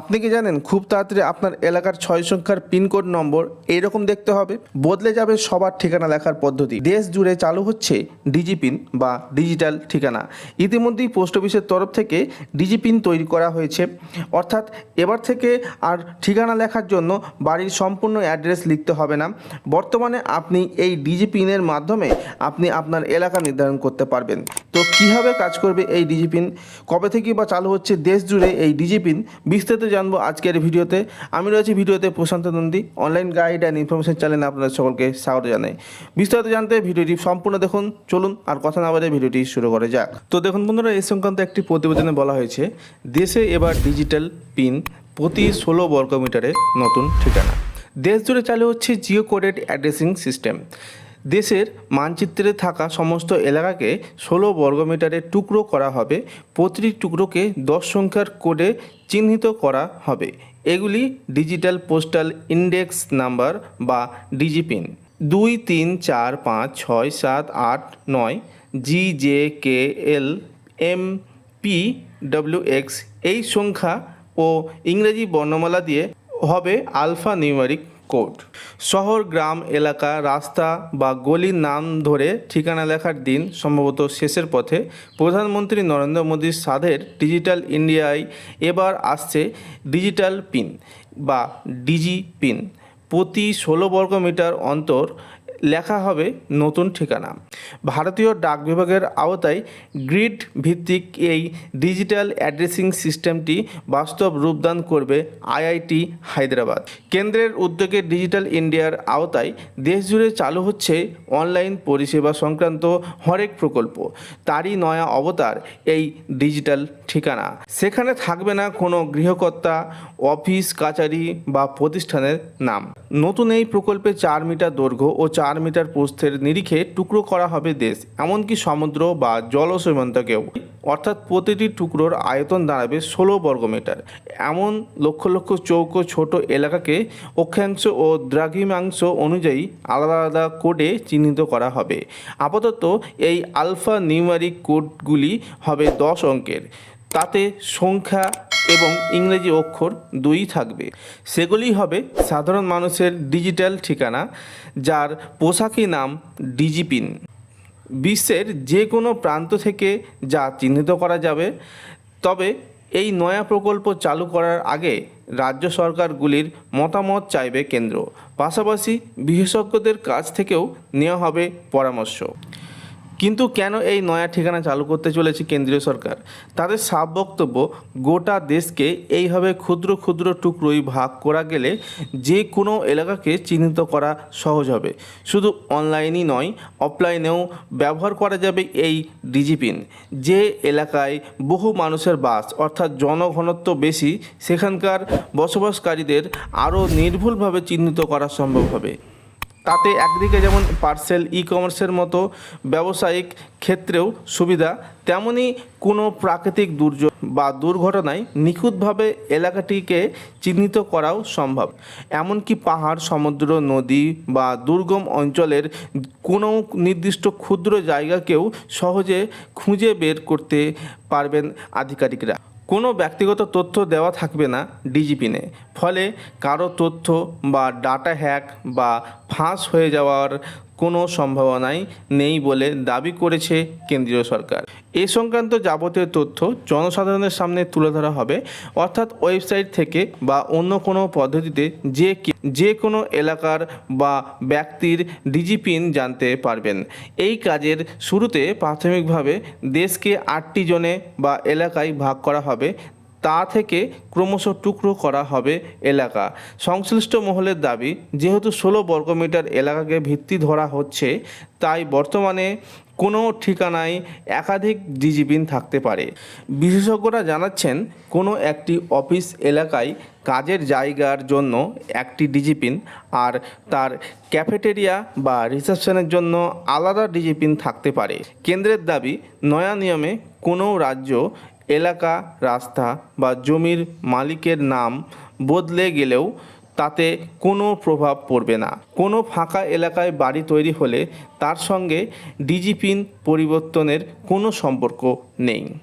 আপনি কি জানেন, খুব তাড়াতাড়ি আপনার এলাকার ছয় সংখ্যার পিনকোড নম্বর এইরকম দেখতে হবে, বদলে যাবে সবার ঠিকানা লেখার পদ্ধতি। দেশ জুড়ে চালু হচ্ছে ডিজিপিন বা ডিজিটাল ঠিকানা। ইতিমধ্যেই পোস্ট অফিসের তরফ থেকে ডিজিপিন তৈরি করা হয়েছে। অর্থাৎ এবার থেকে আর ঠিকানা লেখার জন্য বাড়ির সম্পূর্ণ অ্যাড্রেস লিখতে হবে না। বর্তমানে আপনি এই ডিজিপিনের মাধ্যমে আপনি আপনার এলাকা নির্ধারণ করতে পারবেন। তো কীভাবে কাজ করবে এই ডিজিপিন? কবে থেকে বা চালু হচ্ছে? দেশ জুড়ে এই ডিজিপিন বিস্তারিত জানব আজকের ভিডিওতে। আমি রয়েছি ভিডিওতে Prashanta Nandi online guide and information চ্যানেলে আপনাদের সকলকে স্বাগত জানাই। বিস্তারিত জানতে ভিডিওটি সম্পূর্ণ দেখুন, চলুন আর কথা না বাড়ে ভিডিওটি শুরু করে যাক। তো দেখুন বন্ধুরা এই সংক্রান্ত একটি প্রতিবেদনে বলা হয়েছে, দেশে এবার ডিজিটাল পিন প্রতি ষোলো বর্গমিটারে নতুন ঠিকানা। দেশ জুড়ে চালু হচ্ছে জিও কোডেড অ্যাড্রেসিং সিস্টেম দেশের মানচিত্রে থাকা সমস্ত এলাকাকে ষোলো বর্গমিটারে টুকরো করা হবে। প্রতিটি টুকরোকে দশ সংখ্যার কোডে চিহ্নিত করা হবে। এগুলি ডিজিটাল পোস্টাল ইন্ডেক্স নাম্বার বা ডিজিপিন। দুই, তিন, চার, পাঁচ, ছয়, সাত, আট, নয়, G, J, K, L, M, P, W, X, এই সংখ্যা ও ইংরেজি বর্ণমালা দিয়ে হবে আলফা নিউমারিক কোড। শহর, গ্রাম, এলাকা, রাস্তা বা গলির নাম ধরে ঠিকানা লেখার দিন, সম্ভবত শেষের পথে প্রধানমন্ত্রী নরেন্দ্র মোদীর সাধের ডিজিটাল ইন্ডিয়ায় এবার আসছে ডিজিটাল পিন বা ডিজি পিন। প্রতি ষোলো বর্গ মিটার অন্তর লেখা হবে নতুন ঠিকানা। ভারতীয় ডাক বিভাগের আওতায় গ্রিড ভিত্তিক এই ডিজিটাল অ্যাড্রেসিং সিস্টেমটি বাস্তব রূপদান করবে আইআইটি হায়দ্রাবাদ। কেন্দ্রের উদ্যোগে ডিজিটাল ইন্ডিয়ার আওতায় দেশজুড়ে চালু হচ্ছে অনলাইন পরিষেবা সংক্রান্ত হরেক প্রকল্প। তারই নয়া অবতার এই ডিজিটাল ঠিকানা। সেখানে থাকবে না কোনো গৃহকর্তা, অফিস, কাচারি বা প্রতিষ্ঠানের নাম। নতুন এই প্রকল্পে চার মিটার দৈর্ঘ্য ও চার মিটার প্রস্থের নিরিখে টুকরো করা হবে দেশ, এমনকি সমুদ্র বা জল সীমান্তকেও অর্থাৎ প্রতিটি টুকরোর আয়তন দাঁড়াবে ষোলো বর্গমিটার এমন লক্ষ লক্ষ চৌকো ছোট এলাকাকে অক্ষাংশ ও দ্রাঘিমাংশ অনুযায়ী আলাদা আলাদা কোডে চিহ্নিত করা হবে। আপাতত এই আলফা নিউমারিক কোডগুলি হবে দশ অঙ্কের। তাতে সংখ্যা এবং ইংরেজি অক্ষর দুই থাকবে। সেগুলি হবে সাধারণ মানুষের ডিজিটাল ঠিকানা, যার পোশাকি নাম ডিজিপিন। বিশ্বের যে কোনো প্রান্ত থেকে যা চিহ্নিত করা যাবে, তবে এই নয়া প্রকল্প চালু করার আগে রাজ্য সরকারগুলির মতামত চাইবে কেন্দ্র। পাশাপাশি বিশেষজ্ঞদের কাছ থেকেও নেওয়া হবে পরামর্শ। কিন্তু কেন এই নয়া ঠিকানা চালু করতে চলেছে কেন্দ্রীয় সরকার? তাদের সাব বক্তব্য, গোটা দেশকে এইভাবে ক্ষুদ্র ক্ষুদ্র টুকরোই ভাগ করা গেলে যে কোনো এলাকাকে চিহ্নিত করা সহজ হবে। শুধু অনলাইনই নয়, অফলাইনেও ব্যবহার করা যাবে এই ডিজিপিন। যে এলাকায় বহু মানুষের বাস, অর্থাৎ জনঘনত্ব বেশি, সেখানকার বসবাসকারীদের আরও নির্ভুলভাবে চিহ্নিত করা সম্ভব হবে। তাতে একদিকে যেমন পার্সেল ই কমার্সের মতো ব্যবসায়িক ক্ষেত্রেও সুবিধা, তেমনি কোনো প্রাকৃতিক দুর্যোগ বা দুর্ঘটনায় নিখুঁতভাবে এলাকাটিকে চিহ্নিত করাও সম্ভব। এমনকি পাহাড়, সমুদ্র, নদী বা দুর্গম অঞ্চলের কোনো নির্দিষ্ট ক্ষুদ্র জায়গাকেও সহজে খুঁজে বের করতে পারবেন আধিকারিকরা। কোনো ব্যক্তিগত তথ্য দেওয়া থাকবে না ডিজিপিনে ফলে কারও তথ্য বা ডাটা হ্যাক বা ফাঁস হয়ে যাওয়ার কোনো সম্ভাবনাই নেই বলে দাবি করেছে কেন্দ্রীয় সরকার। এ সংক্রান্ত যাবতীয় তথ্য জনসাধারণের সামনে তুলে ধরা হবে, অর্থাৎ ওয়েবসাইট থেকে বা অন্য কোনো পদ্ধতিতে যে যে কোনো এলাকার বা ব্যক্তির ডিজিপিন জানতে পারবেন। এই কাজের শুরুতে প্রাথমিকভাবে দেশকে আটটি জনে বা এলাকায় ভাগ করা হবে। তা থেকে ক্রমশ টুকরো করা হবে এলাকা। সংশ্লিষ্ট মহলের দাবি, যেহেতু ষোলো বর্গমিটার এলাকাকে ভিত্তি ধরা হচ্ছে, তাই বর্তমানে কোনো ঠিকানায় একাধিক ডিজিপিন থাকতে পারে। বিশেষজ্ঞরা জানাচ্ছেন, কোনো একটি অফিস এলাকায় কাজের জায়গার জন্য একটি ডিজিপিন আর তার ক্যাফেটেরিয়া বা রিসেপশনের জন্য আলাদা ডিজিপিন থাকতে পারে। কেন্দ্রের দাবি, নয়া নিয়মে কোনো রাজ্য এলাকা, রাস্তা বা জমির মালিকের নাম বদলে গেলেও তাতে কোনো প্রভাব পড়বে না। কোনো ফাঁকা এলাকায় বাড়ি তৈরি হলে তার সঙ্গে ডিজিপিন পরিবর্তনের কোনো সম্পর্ক নেই।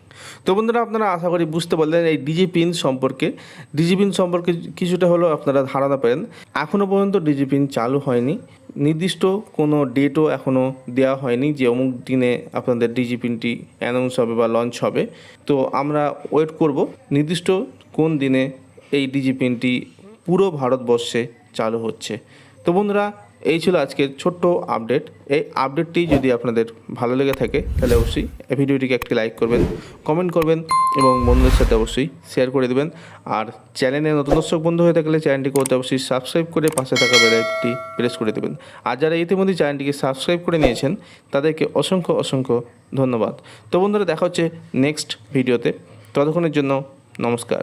তো বন্ধুরা, আপনারা আশা করি বুঝতে পারলেন এই ডিজিপিন সম্পর্কে। ডিজিপিন সম্পর্কে কিছুটা হলেও আপনারা ধারণা পেলেন। এখনও পর্যন্ত ডিজিপিন চালু হয়নি। নির্দিষ্ট কোনো ডেটও এখনও দেওয়া হয়নি যে অমুক দিনে আপনাদের ডিজিপিনটি অ্যানাউন্স হবে বা লঞ্চ হবে। তো আমরা ওয়েট করব, নির্দিষ্ট কোন দিনে এই ডিজিপিনটি পুরো ভারতবর্ষে চালু হচ্ছে। তো বন্ধুরা এই ছিল আজকের ছোট্ট আপডেট এই আপডেটটি যদি আপনাদের ভালো লেগে থাকে, তাহলে অবশ্যই এই ভিডিওটিকে একটি লাইক করবেন কমেন্ট করবেন এবং বন্ধুদের সাথে অবশ্যই শেয়ার করে দেবেন। আর চ্যানেলে নতুন দর্শক বন্ধু হয়ে থাকলে চ্যানেলটি করতে অবশ্যই সাবস্ক্রাইব করে পাশে থাকা বেলাইকটি প্রেস করে দেবেন। আর যারা ইতিমধ্যে চ্যানেলটিকে সাবস্ক্রাইব করে নিয়েছেন, তাদেরকে অসংখ্য অসংখ্য ধন্যবাদ। তো বন্ধুরা, দেখা হচ্ছে নেক্সট ভিডিওতে ততক্ষণের জন্য নমস্কার।